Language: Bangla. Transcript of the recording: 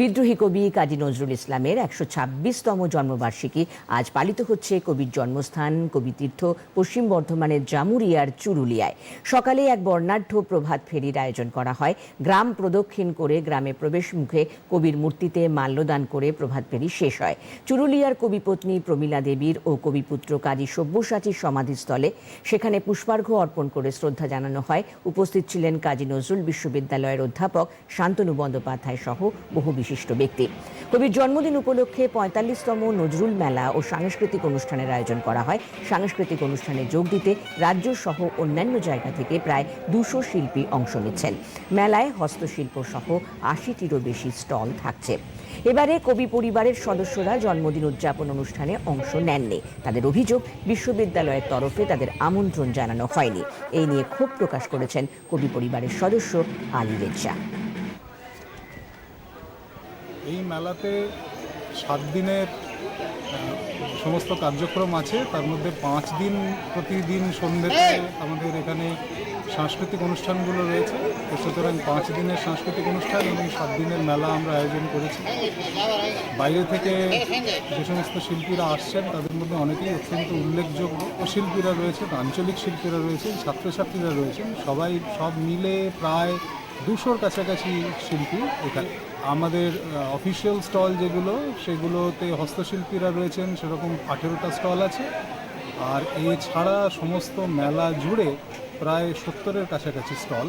বিদ্রোহী কবি কাজী নজরুল ইসলামের একশো ছাব্বিশতম জন্মবার্ষিকী আজ পালিত হচ্ছে কবির জন্মস্থান কবিতীর্থ পশ্চিম বর্ধমানের জামুরিয়ার চুরুলিয়ায়। সকালে এক বর্ণাঢ্য প্রভাত ফেরির আয়োজন করা হয়। গ্রাম প্রদক্ষিণ করে গ্রামে প্রবেশ মুখে কবির মূর্তিতে মাল্যদান করে প্রভাত ফেরি শেষ হয়। চুরুলিয়ার কবিপত্নী প্রমীলা দেবীর ও কবিপুত্র কাজী সব্যসাচীর সমাধিস্থলে সেখানে পুষ্পার্ঘ্য অর্পণ করে শ্রদ্ধা জানানো হয়। উপস্থিত ছিলেন কাজী নজরুল বিশ্ববিদ্যালয়ের অধ্যাপক শান্তনু বন্দ্যোপাধ্যায় সহ বহু বিশিষ্ট ব্যক্তি। কবির জন্মদিন উপলক্ষে পঁয়তাল্লিশতম নজরুল মেলা ও সাংস্কৃতিক অনুষ্ঠানের আয়োজন করা হয়। সাংস্কৃতিক অনুষ্ঠানে যোগ দিতে রাজ্য সহ অন্যান্য জায়গা থেকে প্রায় দুশো শিল্পী অংশ নিচ্ছেন। মেলায় হস্তশিল্প সহ আশিটিরও বেশি স্টল থাকছে। এবারে কবি পরিবারের সদস্যরা জন্মদিন উদযাপন অনুষ্ঠানে অংশ নেননি। তাদের অভিযোগ, বিশ্ববিদ্যালয়ের তরফে তাদের আমন্ত্রণ জানানো হয়নি। এই নিয়ে ক্ষোভ প্রকাশ করেছেন কবি পরিবারের সদস্য আলী রেজ্জা। এই মেলাতে সাত দিনের সমস্ত কার্যক্রম আছে। তার মধ্যে পাঁচ দিন প্রতিদিন সন্ধ্যেতে আমাদের এখানে সাংস্কৃতিক অনুষ্ঠানগুলো রয়েছে। তো সুতরাং পাঁচ দিনের সাংস্কৃতিক অনুষ্ঠান এবং সাত দিনের মেলা আমরা আয়োজন করেছি। বাইরে থেকে যে সমস্ত শিল্পীরা আসছেন তাদের মধ্যে অনেকেই অত্যন্ত উল্লেখযোগ্য শিল্পীরা রয়েছেন আঞ্চলিক শিল্পীরা রয়েছেন ছাত্রছাত্রীরা রয়েছেন। সবাই সব মিলে প্রায় দুশোর কাছাকাছি শিল্পী এখানে। আমাদের অফিসিয়াল স্টল যেগুলো, সেগুলোতে হস্তশিল্পীরা রয়েছেন, সেরকম আঠেরোটা স্টল আছে। আর এছাড়া সমস্ত মেলা জুড়ে প্রায় সত্তরের কাছাকাছি স্টল